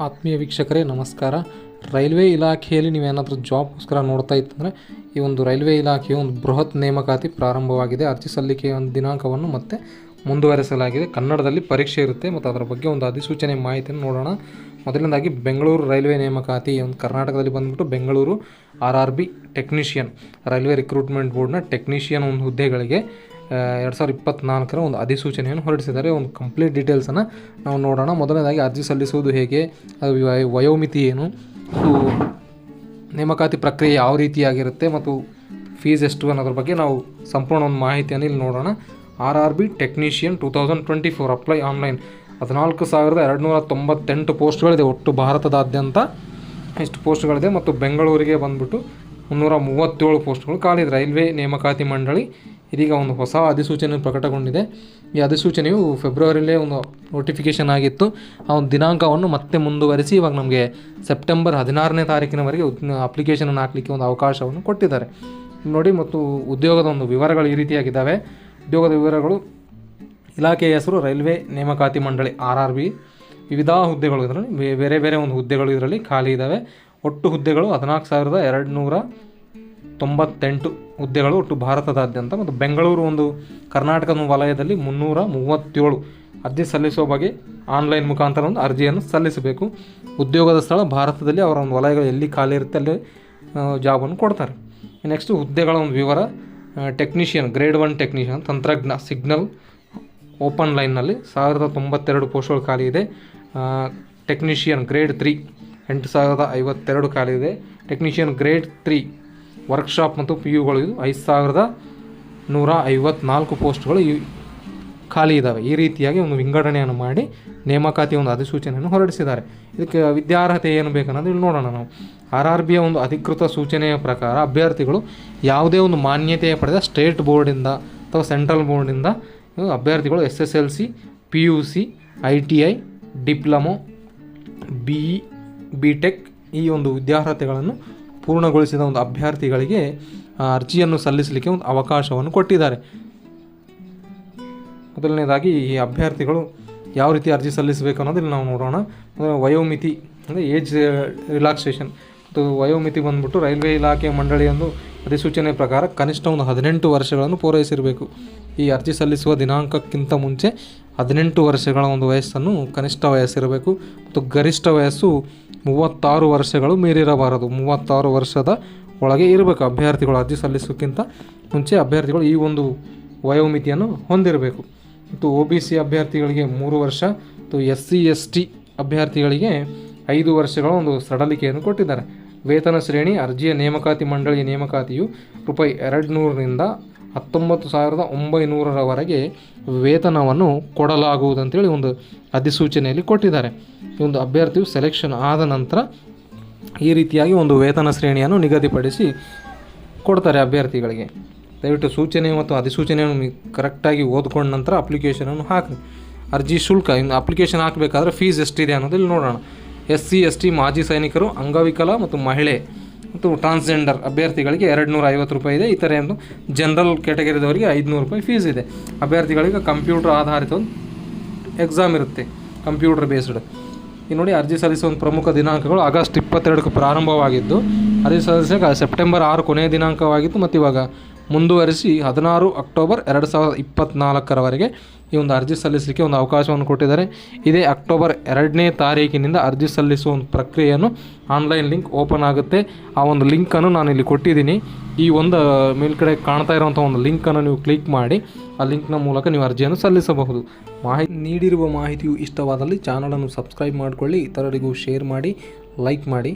ಆತ್ಮೀಯ ವೀಕ್ಷಕರೇ, ನಮಸ್ಕಾರ. ರೈಲ್ವೆ ಇಲಾಖೆಯಲ್ಲಿ ನೀವೇನಾದರೂ ಜಾಬ್ಗೋಸ್ಕರ ನೋಡ್ತಾ ಇತ್ತಂದರೆ ಈ ಒಂದು ರೈಲ್ವೆ ಇಲಾಖೆಯ ಒಂದು ಬೃಹತ್ ನೇಮಕಾತಿ ಪ್ರಾರಂಭವಾಗಿದೆ. ಅರ್ಜಿ ಸಲ್ಲಿಕೆಯ ಒಂದು ದಿನಾಂಕವನ್ನು ಮತ್ತೆ ಮುಂದುವರೆಸಲಾಗಿದೆ. ಕನ್ನಡದಲ್ಲಿ ಪರೀಕ್ಷೆ ಇರುತ್ತೆ. ಮತ್ತು ಅದರ ಬಗ್ಗೆ ಒಂದು ಅಧಿಸೂಚನೆ ಮಾಹಿತಿಯನ್ನು ನೋಡೋಣ. ಮೊದಲನೇದಾಗಿ, ಬೆಂಗಳೂರು ರೈಲ್ವೆ ನೇಮಕಾತಿ ಒಂದು ಕರ್ನಾಟಕದಲ್ಲಿ ಬಂದ್ಬಿಟ್ಟು Bengaluru R R B technician, railway recruitment ಬೋರ್ಡ್ನ ಟೆಕ್ನಿಷಿಯನ್ ಒಂದು ಹುದ್ದೆಗಳಿಗೆ ಎರಡು ಸಾವಿರದ ಇಪ್ಪತ್ತ್ನಾಲ್ಕರ ಒಂದು ಅಧಿಸೂಚನೆಯನ್ನು ಹೊರಡಿಸಿದ್ದಾರೆ. ಒಂದು ಕಂಪ್ಲೀಟ್ ಡೀಟೇಲ್ಸನ್ನು ನಾವು ನೋಡೋಣ. ಮೊದಲನೇದಾಗಿ ಅರ್ಜಿ ಸಲ್ಲಿಸುವುದು ಹೇಗೆ? ಅದು ವಯೋಮಿತಿ ಏನು? ಮತ್ತು ನೇಮಕಾತಿ ಪ್ರಕ್ರಿಯೆ ಯಾವ ರೀತಿಯಾಗಿರುತ್ತೆ? ಮತ್ತು ಫೀಸ್ ಎಷ್ಟು ಅನ್ನೋದ್ರ ಬಗ್ಗೆ ನಾವು ಸಂಪೂರ್ಣ ಒಂದು ಮಾಹಿತಿಯನ್ನು ಇಲ್ಲಿ ನೋಡೋಣ. R R B technician two thousand twenty four apply online ಹದಿನಾಲ್ಕು ಸಾವಿರದ ಎರಡು ನೂರ ತೊಂಬತ್ತೆಂಟು ಪೋಸ್ಟ್ಗಳಿದೆ ಒಟ್ಟು ಭಾರತದಾದ್ಯಂತ. ಇಷ್ಟು ಪೋಸ್ಟ್ಗಳಿದೆ. ಮತ್ತು ಬೆಂಗಳೂರಿಗೆ ಬಂದ್ಬಿಟ್ಟು ಮುನ್ನೂರ ಮೂವತ್ತೇಳು ಪೋಸ್ಟ್ಗಳು ಖಾಲಿ ರೈಲ್ವೆ ನೇಮಕಾತಿ ಮಂಡಳಿ ಇದೀಗ ಒಂದು ಹೊಸ ಅಧಿಸೂಚನೆ ಪ್ರಕಟಗೊಂಡಿದೆ. ಈ ಅಧಿಸೂಚನೆಯು ಫೆಬ್ರವರಿಲೇ ಒಂದು ನೋಟಿಫಿಕೇಷನ್ ಆಗಿತ್ತು. ಆ ಒಂದು ದಿನಾಂಕವನ್ನು ಮತ್ತೆ ಮುಂದುವರಿಸಿ ಇವಾಗ ನಮಗೆ ಸೆಪ್ಟೆಂಬರ್ ಹದಿನಾರನೇ ತಾರೀಕಿನವರೆಗೆ ಅಪ್ಲಿಕೇಶನನ್ನು ಹಾಕಲಿಕ್ಕೆ ಒಂದು ಅವಕಾಶವನ್ನು ಕೊಟ್ಟಿದ್ದಾರೆ. ನೋಡಿ, ಮತ್ತು ಉದ್ಯೋಗದ ಒಂದು ವಿವರಗಳು ಈ ರೀತಿಯಾಗಿದ್ದಾವೆ. ಉದ್ಯೋಗದ ವಿವರಗಳು, ಇಲಾಖೆಯ ಹೆಸರು, ರೈಲ್ವೆ ನೇಮಕಾತಿ ಮಂಡಳಿ, ಆರ್ ಆರ್ ಬಿ. ವಿವಿಧ ಹುದ್ದೆಗಳು ಇದರಲ್ಲಿ ಬೇರೆ ಬೇರೆ ಒಂದು ಹುದ್ದೆಗಳು ಇದರಲ್ಲಿ ಖಾಲಿ ಇದ್ದಾವೆ. ಒಟ್ಟು ಹುದ್ದೆಗಳು ಹದಿನಾಲ್ಕು ಸಾವಿರದ ಎರಡು ನೂರ ತೊಂಬತ್ತೆಂಟು ಹುದ್ದೆಗಳು ಒಟ್ಟು ಭಾರತದಾದ್ಯಂತ ಮತ್ತು ಬೆಂಗಳೂರು ಒಂದು ಕರ್ನಾಟಕದ ವಲಯದಲ್ಲಿ ಮುನ್ನೂರ ಮೂವತ್ತೇಳು ಅರ್ಜಿ ಸಲ್ಲಿಸುವ ಬಗ್ಗೆ ಆನ್ಲೈನ್ ಮುಖಾಂತರ ಒಂದು ಅರ್ಜಿಯನ್ನು ಸಲ್ಲಿಸಬೇಕು. ಉದ್ಯೋಗದ ಸ್ಥಳ ಭಾರತದಲ್ಲಿ ಅವರ ಒಂದು ವಲಯಗಳು ಎಲ್ಲಿ ಖಾಲಿ ಇರುತ್ತೆ ಅಲ್ಲಿ ಜಾಬನ್ನು ಕೊಡ್ತಾರೆ. ನೆಕ್ಸ್ಟು ಹುದ್ದೆಗಳ ಒಂದು ವಿವರ ಟೆಕ್ನಿಷಿಯನ್, ಗ್ರೇಡ್ ಒನ್ ಟೆಕ್ನಿಷಿಯನ್, ತಂತ್ರಜ್ಞ, ಸಿಗ್ನಲ್ ಓಪನ್ ಲೈನ್ನಲ್ಲಿ ಸಾವಿರದ ತೊಂಬತ್ತೆರಡು ಪೋಸ್ಟ್ಗಳು ಖಾಲಿ ಇದೆ. ಟೆಕ್ನಿಷಿಯನ್, ಗ್ರೇಡ್ ತ್ರೀ, ಎಂಟು ಸಾವಿರದ ಐವತ್ತೆರಡು ಖಾಲಿ ಇದೆ. ಟೆಕ್ನಿಷಿಯನ್, ಗ್ರೇಡ್ ತ್ರೀ ವರ್ಕ್ಶಾಪ್ ಮತ್ತು ಪಿ ಯುಗಳು ಇದು ಐದು ಸಾವಿರದ ನೂರ ಐವತ್ನಾಲ್ಕು ಪೋಸ್ಟ್ಗಳು ಈ ಖಾಲಿ ಇದ್ದಾವೆ ಈ ರೀತಿಯಾಗಿ ಒಂದು ವಿಂಗಡಣೆಯನ್ನು ಮಾಡಿ ನೇಮಕಾತಿ ಒಂದು ಅಧಿಸೂಚನೆಯನ್ನು ಹೊರಡಿಸಿದ್ದಾರೆ. ಇದಕ್ಕೆ ವಿದ್ಯಾರ್ಹತೆ ಏನು ಬೇಕನ್ನೋದು ಇಲ್ಲಿ ನೋಡೋಣ ನಾವು. ಆರ್ ಆರ್ ಬಿಯ ಒಂದು ಅಧಿಕೃತ ಸೂಚನೆಯ ಪ್ರಕಾರ ಅಭ್ಯರ್ಥಿಗಳು ಯಾವುದೇ ಒಂದು ಮಾನ್ಯತೆಯ ಪಡೆದ ಸ್ಟೇಟ್ ಬೋರ್ಡಿಂದ ಅಥವಾ ಸೆಂಟ್ರಲ್ ಬೋರ್ಡಿಂದ ಅಭ್ಯರ್ಥಿಗಳು S S L C, P U C, I T I, diploma, B B tech ಈ ಒಂದು ವಿದ್ಯಾರ್ಹತೆಗಳನ್ನು ಪೂರ್ಣಗೊಳಿಸಿದ ಒಂದು ಅಭ್ಯರ್ಥಿಗಳಿಗೆ ಅರ್ಜಿಯನ್ನು ಸಲ್ಲಿಸಲಿಕ್ಕೆ ಒಂದು ಅವಕಾಶವನ್ನು ಕೊಟ್ಟಿದ್ದಾರೆ. ಮೊದಲನೇದಾಗಿ ಈ ಅಭ್ಯರ್ಥಿಗಳು ಯಾವ ರೀತಿ ಅರ್ಜಿ ಸಲ್ಲಿಸಬೇಕು ಅನ್ನೋದನ್ನು ನಾವು ನೋಡೋಣ. ವಯೋಮಿತಿ, ಅಂದರೆ ಏಜ್ ರಿಲ್ಯಾಕ್ಸೇಷನ್ ಮತ್ತು ವಯೋಮಿತಿ ಬಂದ್ಬಿಟ್ಟು ರೈಲ್ವೆ ಇಲಾಖೆ ಮಂಡಳಿಯೊಂದು ಅಧಿಸೂಚನೆ ಪ್ರಕಾರ ಕನಿಷ್ಠ ಒಂದು ಹದಿನೆಂಟು ವರ್ಷಗಳನ್ನು ಪೂರೈಸಿರಬೇಕು. ಈ ಅರ್ಜಿ ಸಲ್ಲಿಸುವ ದಿನಾಂಕಕ್ಕಿಂತ ಮುಂಚೆ ಹದಿನೆಂಟು ವರ್ಷಗಳ ಒಂದು ವಯಸ್ಸನ್ನು ಕನಿಷ್ಠ ವಯಸ್ಸಿರಬೇಕು ಮತ್ತು ಗರಿಷ್ಠ ವಯಸ್ಸು ಮೂವತ್ತಾರು ವರ್ಷಗಳು ಮೀರಿರಬಾರದು. ಮೂವತ್ತಾರು ವರ್ಷದ ಒಳಗೆ ಇರಬೇಕು. ಅಭ್ಯರ್ಥಿಗಳು ಅರ್ಜಿ ಸಲ್ಲಿಸೋಕ್ಕಿಂತ ಮುಂಚೆ ಅಭ್ಯರ್ಥಿಗಳು ಈ ಒಂದು ವಯೋಮಿತಿಯನ್ನು ಹೊಂದಿರಬೇಕು. ಮತ್ತು ಒ ಬಿ ಸಿ ಅಭ್ಯರ್ಥಿಗಳಿಗೆ ಮೂರು ವರ್ಷ ಮತ್ತು ಎಸ್ ಸಿ, ಎಸ್ ಟಿ ಅಭ್ಯರ್ಥಿಗಳಿಗೆ ಐದು ವರ್ಷಗಳ ಒಂದು ಸಡಲಿಕೆಯನ್ನು ಕೊಟ್ಟಿದ್ದಾರೆ. ವೇತನ ಶ್ರೇಣಿ, ಅರ್ಜಿಯ ನೇಮಕಾತಿ ಮಂಡಳಿಯ ನೇಮಕಾತಿಯು ರೂಪಾಯಿ ಎರಡು ನೂರರಿಂದ ಹತ್ತೊಂಬತ್ತು ಸಾವಿರದ ಒಂಬೈನೂರರವರೆಗೆ ವೇತನವನ್ನು ಕೊಡಲಾಗುವುದಂತೇಳಿ ಒಂದು ಅಧಿಸೂಚನೆಯಲ್ಲಿ ಕೊಟ್ಟಿದ್ದಾರೆ. ಈ ಒಂದು ಅಭ್ಯರ್ಥಿಯು ಸೆಲೆಕ್ಷನ್ ಆದ ನಂತರ ಈ ರೀತಿಯಾಗಿ ಒಂದು ವೇತನ ಶ್ರೇಣಿಯನ್ನು ನಿಗದಿಪಡಿಸಿ ಕೊಡ್ತಾರೆ ಅಭ್ಯರ್ಥಿಗಳಿಗೆ. ದಯವಿಟ್ಟು ಸೂಚನೆ ಮತ್ತು ಅಧಿಸೂಚನೆಯನ್ನು ಕರೆಕ್ಟಾಗಿ ಓದ್ಕೊಂಡ ನಂತರ ಅಪ್ಲಿಕೇಶನನ್ನು ಹಾಕಿ ಅರ್ಜಿ ಶುಲ್ಕ, ಇನ್ನು ಅಪ್ಲಿಕೇಶನ್ ಹಾಕಬೇಕಾದ್ರೆ ಫೀಸ್ ಎಷ್ಟಿದೆ ಅನ್ನೋದು ಇಲ್ಲಿ ನೋಡೋಣ. ಎಸ್ ಸಿ ಎಸ್ ಟಿ ಮಾಜಿ ಸೈನಿಕರು, ಅಂಗವಿಕಲ ಮತ್ತು ಮಹಿಳೆ ಮತ್ತು ಟ್ರಾನ್ಸ್ಜೆಂಡರ್ ಅಭ್ಯರ್ಥಿಗಳಿಗೆ ಎರಡು ನೂರ ಐವತ್ತು ರೂಪಾಯಿ ಇದೆ. ಇತರೆ ಒಂದು ಜನರಲ್ ಕ್ಯಾಟಗರಿದವರಿಗೆ ಐದುನೂರು ರೂಪಾಯಿ ಫೀಸ್ ಇದೆ. ಅಭ್ಯರ್ಥಿಗಳಿಗೆ ಕಂಪ್ಯೂಟರ್ ಆಧಾರಿತ ಒಂದು ಎಕ್ಸಾಮ್ ಇರುತ್ತೆ ಕಂಪ್ಯೂಟರ್ ಬೇಸ್ಡ್ ಈ ನೋಡಿ ಅರ್ಜಿ ಸಲ್ಲಿಸುವ ಒಂದು ಪ್ರಮುಖ ದಿನಾಂಕಗಳು ಆಗಸ್ಟ್ ಇಪ್ಪತ್ತೆರಡಕ್ಕೆ ಪ್ರಾರಂಭವಾಗಿದ್ದು, ಅರ್ಜಿ ಸಲ್ಲಿಸಕ್ಕೆ ಸೆಪ್ಟೆಂಬರ್ ಆರು ಕೊನೆಯ ದಿನಾಂಕವಾಗಿತ್ತು. ಮತ್ತು ಇವಾಗ ಮುಂದುವರಿಸಿ ಹದಿನಾರು ಅಕ್ಟೋಬರ್ ಎರಡು ಸಾವಿರದ ಇಪ್ಪತ್ತ್ನಾಲ್ಕರವರೆಗೆ ಈ ಒಂದು ಅರ್ಜಿ ಸಲ್ಲಿಸಲಿಕ್ಕೆ ಒಂದು ಅವಕಾಶವನ್ನು ಕೊಟ್ಟಿದ್ದಾರೆ. ಇದೇ ಅಕ್ಟೋಬರ್ ಎರಡನೇ ತಾರೀಕಿನಿಂದ ಅರ್ಜಿ ಸಲ್ಲಿಸುವ ಒಂದು ಪ್ರಕ್ರಿಯೆಯನ್ನು ಆನ್ಲೈನ್ ಲಿಂಕ್ ಓಪನ್ ಆಗುತ್ತೆ. ಆ ಒಂದು ಲಿಂಕನ್ನು ನಾನು ಇಲ್ಲಿ ಕೊಟ್ಟಿದ್ದೀನಿ. ಈ ಒಂದು ಮೇಲ್ಗಡೆ ಕಾಣ್ತಾ ಇರುವಂಥ ಒಂದು ಲಿಂಕನ್ನು ನೀವು ಕ್ಲಿಕ್ ಮಾಡಿ, ಆ ಲಿಂಕ್ನ ಮೂಲಕ ನೀವು ಅರ್ಜಿಯನ್ನು ಸಲ್ಲಿಸಬಹುದು. ಮಾಹಿತಿ ನೀಡಿರುವ ಮಾಹಿತಿಯು ಇಷ್ಟವಾದಲ್ಲಿ ಚಾನಲನ್ನು ಸಬ್ಸ್ಕ್ರೈಬ್ ಮಾಡಿಕೊಳ್ಳಿ, ಇತರರಿಗೂ ಶೇರ್ ಮಾಡಿ, ಲೈಕ್ ಮಾಡಿ.